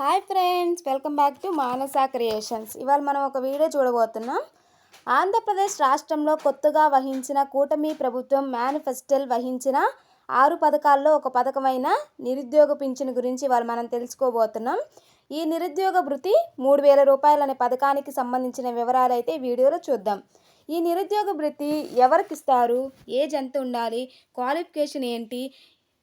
Hi friends welcome back to Manasa creations. ఇవాళ మనం ఒక వీడియో చూడబోతున్నాం. ఆంధ్రప్రదేశ్ రాష్ట్రంలో కొత్తగా వహించిన కూటమి ప్రభుత్వం మేనిఫెస్టోల్ వహించిన ఆరు పథకాల్లో ఒక పథకమైన నిరుద్యోగ పింఛను గురించి ఇవాళ మనం తెలుసుకోబోతున్నాం. ఈ నిరుద్యోగ భృతి మూడు వేల రూపాయలు అనే పథకానికి సంబంధించిన వివరాలు అయితే వీడియోలో చూద్దాం. ఈ నిరుద్యోగ భృతి ఎవరికి ఇస్తారు? ఏజ్ ఎంత ఉండాలి? క్వాలిఫికేషన్ ఏంటి?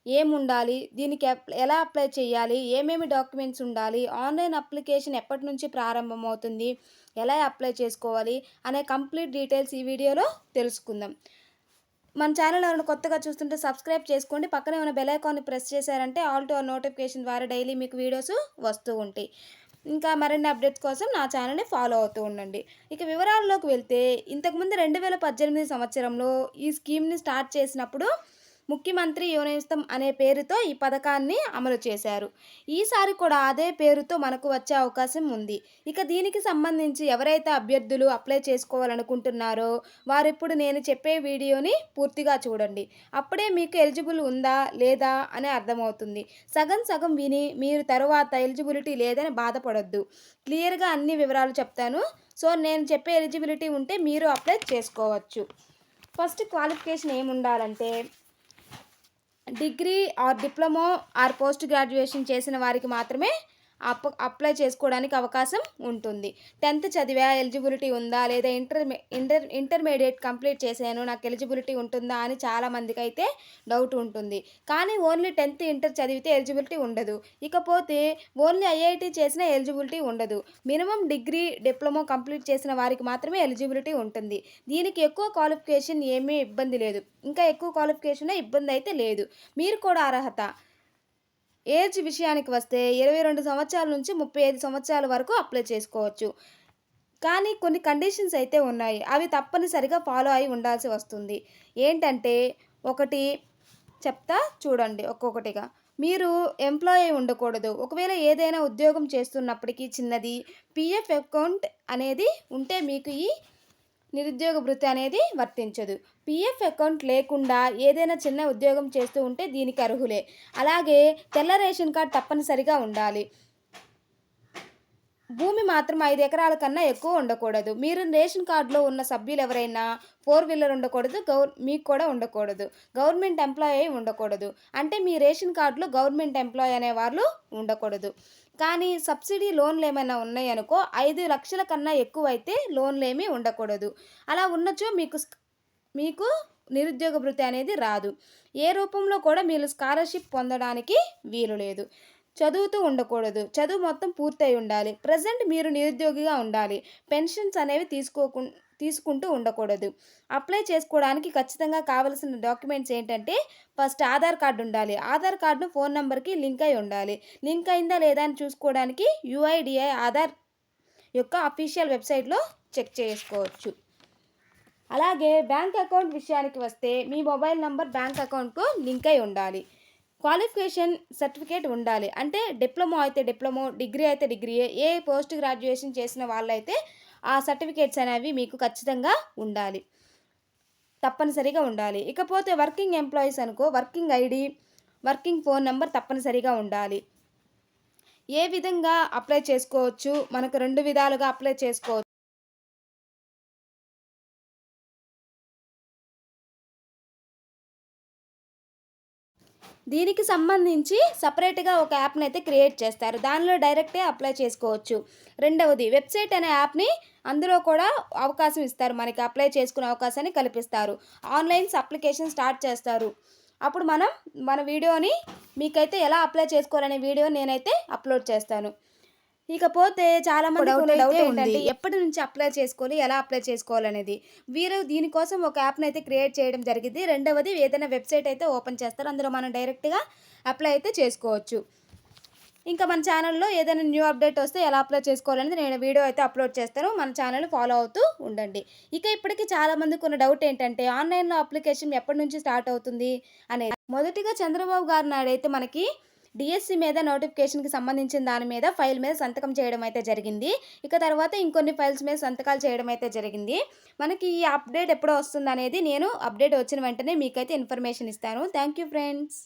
ఏముండాలి? ఉండాలి దీనికి ఎలా అప్లై చేయాలి? ఏమేమి డాక్యుమెంట్స్ ఉండాలి? ఆన్లైన్ అప్లికేషన్ ఎప్పటి నుంచి ప్రారంభమవుతుంది? ఎలా అప్లై చేసుకోవాలి? అనే కంప్లీట్ డీటెయిల్స్ ఈ వీడియోలో తెలుసుకుందాం. మన ఛానల్ ఎవరైనా కొత్తగా చూస్తుంటే సబ్స్క్రైబ్ చేసుకోండి. పక్కనే ఉన్న బెల్ ఐకాన్ని ప్రెస్ చేశారంటే ఆల్ టు ఆల్ నోటిఫికేషన్ ద్వారా డైలీ మీకు వీడియోస్ వస్తూ ఉంటాయి. ఇంకా మరిన్ని అప్డేట్స్ కోసం నా ఛానల్ని ఫాలో అవుతూ ఉండండి. ఇక వివరాల్లోకి వెళ్తే ఇంతకుముందు రెండు వేల పద్దెనిమిది సంవత్సరంలో ఈ స్కీమ్ని స్టార్ట్ చేసినప్పుడు ముఖ్యమంత్రి యువనేస్తం అనే పేరుతో ఈ పథకాన్ని అమలు చేశారు. ఈసారి కూడా అదే పేరుతో మనకు వచ్చే అవకాశం ఉంది. ఇక దీనికి సంబంధించి ఎవరైతే అభ్యర్థులు అప్లై చేసుకోవాలనుకుంటున్నారో వారిప్పుడు నేను చెప్పే వీడియోని పూర్తిగా చూడండి. అప్పుడే మీకు ఎలిజిబుల్ ఉందా లేదా అని అర్థమవుతుంది. సగం సగం విని మీరు తరువాత ఎలిజిబిలిటీ లేదని బాధపడొద్దు. క్లియర్గా అన్ని వివరాలు చెప్తాను. సో నేను చెప్పే ఎలిజిబిలిటీ ఉంటే మీరు అప్లై చేసుకోవచ్చు. First qualification ఏముండాలంటే degree or diploma or post graduation చేసిన వారికి మాత్రమే అప్ అప్లై చేసుకోవడానికి అవకాశం ఉంటుంది. టెన్త్ చదివా ఎలిజిబిలిటీ ఉందా లేదా ఇంటర్మీ ఇంటర్ ఇంటర్మీడియట్ కంప్లీట్ చేశాను నాకు ఎలిజిబిలిటీ ఉంటుందా అని చాలా మందికి అయితే డౌట్ ఉంటుంది. కానీ ఓన్లీ టెన్త్ ఇంటర్ చదివితే ఎలిజిబిలిటీ ఉండదు. ఇకపోతే ఓన్లీ ఐఐటి చేసిన ఎలిజిబిలిటీ ఉండదు. మినిమం డిగ్రీ డిప్లొమా కంప్లీట్ చేసిన వారికి మాత్రమే ఎలిజిబిలిటీ ఉంటుంది. దీనికి ఎక్కువ క్వాలిఫికేషన్ ఏమీ ఇబ్బంది లేదు. ఇంకా ఎక్కువ క్వాలిఫికేషన్ ఇబ్బంది అయితే లేదు. మీరు కూడా అర్హత. ఏజ్ విషయానికి వస్తే ఇరవై రెండు సంవత్సరాల నుంచి ముప్పై ఐదు సంవత్సరాల వరకు అప్లై చేసుకోవచ్చు. కానీ కొన్ని కండిషన్స్ అయితే ఉన్నాయి. అవి తప్పనిసరిగా ఫాలో అయి ఉండాల్సి వస్తుంది. ఏంటంటే ఒకటి చెప్తా చూడండి ఒక్కొక్కటిగా. మీరు ఎంప్లాయీ ఉండకూడదు. ఒకవేళ ఏదైనా ఉద్యోగం చేస్తున్నప్పటికీ చిన్నది పిఎఫ్ అకౌంట్ అనేది ఉంటే మీకు ఈ నిరుద్యోగ భృతి అనేది వర్తించదు. పిఎఫ్ అకౌంట్ లేకుండా ఏదైనా చిన్న ఉద్యోగం చేస్తూ ఉంటే దీనికి అర్హులే. అలాగే తెల్ల రేషన్ కార్డ్ తప్పనిసరిగా ఉండాలి. భూమి మాత్రం ఐదు ఎకరాల కన్నా ఎక్కువ ఉండకూడదు. మీరు రేషన్ కార్డులో ఉన్న సభ్యులు ఎవరైనా ఫోర్ వీలర్ ఉండకూడదు గవర్ మీకు కూడా ఉండకూడదు. గవర్నమెంట్ ఎంప్లాయీ ఉండకూడదు. అంటే మీ రేషన్ కార్డులో గవర్నమెంట్ ఎంప్లాయీ అనే వాళ్ళు ఉండకూడదు. కానీ సబ్సిడీ లోన్లు ఏమైనా ఉన్నాయనుకో ఐదు లక్షల కన్నా ఎక్కువ అయితే లోన్లు ఏమీ ఉండకూడదు. అలా ఉన్నచో మీకు మీకు నిరుద్యోగ భృతి అనేది రాదు. ఏ రూపంలో కూడా మీరు స్కాలర్షిప్ పొందడానికి వీలు లేదు. చదువుతూ ఉండకూడదు. చదువు మొత్తం పూర్తయి ఉండాలి. ప్రజెంట్ మీరు నిరుద్యోగిగా ఉండాలి. పెన్షన్స్ అనేవి తీసుకోకు తీసుకుంటూ ఉండకూడదు. అప్లై చేసుకోవడానికి ఖచ్చితంగా కావలసిన డాక్యుమెంట్స్ ఏంటంటే ఫస్ట్ ఆధార్ కార్డు ఉండాలి. ఆధార్ కార్డును ఫోన్ నెంబర్కి లింక్ అయి ఉండాలి. లింక్ అయిందా లేదా అని చూసుకోవడానికి యుఐడిఐ ఆధార్ యొక్క అఫీషియల్ వెబ్సైట్లో చెక్ చేసుకోవచ్చు. అలాగే బ్యాంక్ అకౌంట్ విషయానికి వస్తే మీ మొబైల్ నంబర్ బ్యాంక్ అకౌంట్కు లింక్ అయి ఉండాలి. క్వాలిఫికేషన్ సర్టిఫికేట్ ఉండాలి. అంటే డిప్లొమా అయితే డిప్లొమో డిగ్రీ అయితే డిగ్రీ ఏ పోస్ట్ గ్రాడ్యుయేషన్ చేసిన వాళ్ళైతే ఆ సర్టిఫికేట్స్ అనేవి మీకు ఖచ్చితంగా ఉండాలి. తప్పనిసరిగా ఉండాలి. ఇకపోతే వర్కింగ్ ఎంప్లాయీస్ అనుకో working ID working phone number తప్పనిసరిగా ఉండాలి. ఏ విధంగా అప్లై చేసుకోవచ్చు? మనకు రెండు విధాలుగా అప్లై చేసుకోవచ్చు. దీనికి సంబంధించి సపరేట్గా ఒక యాప్ని అయితే క్రియేట్ చేస్తారు. దానిలో డైరెక్టే అప్లై చేసుకోవచ్చు. రెండవది వెబ్సైట్ అనే యాప్ని అందులో కూడా అవకాశం ఇస్తారు. మనకి అప్లై చేసుకునే అవకాశాన్ని కల్పిస్తారు. ఆన్లైన్స్ అప్లికేషన్ స్టార్ట్ చేస్తారు. అప్పుడు మనం మన వీడియోని మీకైతే ఎలా అప్లై చేసుకోవాలనే వీడియో నేనైతే అప్లోడ్ చేస్తాను. ఇకపోతే చాలా మంది డౌట్ ఏంటంటే ఉంది. ఎప్పటి నుంచి అప్లై చేసుకోవాలి ఎలా అప్లై చేసుకోవాలనేది. వీరు దీనికోసం ఒక యాప్ని అయితే క్రియేట్ చేయడం జరిగింది. రెండవది ఏదైనా వెబ్సైట్ అయితే ఓపెన్ చేస్తారు. అందులో మనం డైరెక్ట్గా అప్లై అయితే చేసుకోవచ్చు. ఇంకా మన ఛానల్లో ఏదైనా న్యూ అప్డేట్ వస్తే ఎలా అప్లై చేసుకోవాలనేది నేను వీడియో అయితే అప్లోడ్ చేస్తాను. మన ఛానల్ని ఫాలో అవుతూ ఉండండి. ఇక ఇప్పటికీ చాలా మందికి ఉన్న డౌట్ ఏంటంటే ఆన్లైన్లో అప్లికేషన్ ఎప్పటి నుంచి స్టార్ట్ అవుతుంది అనేది. మొదటిగా చంద్రబాబు గారు నాడు అయితే మనకి డిఎస్సి మీద నోటిఫికేషన్కి సంబంధించిన దాని మీద ఫైల్ మీద సంతకం చేయడం అయితే జరిగింది. ఇక తర్వాత ఇంకొన్ని ఫైల్స్ మీద సంతకాలు చేయడం అయితే జరిగింది. మనకి ఈ అప్డేట్ ఎప్పుడో వస్తుంది అనేది నేను అప్డేట్ వచ్చిన వెంటనే మీకైతే ఇన్ఫర్మేషన్ ఇస్తాను. Thank you friends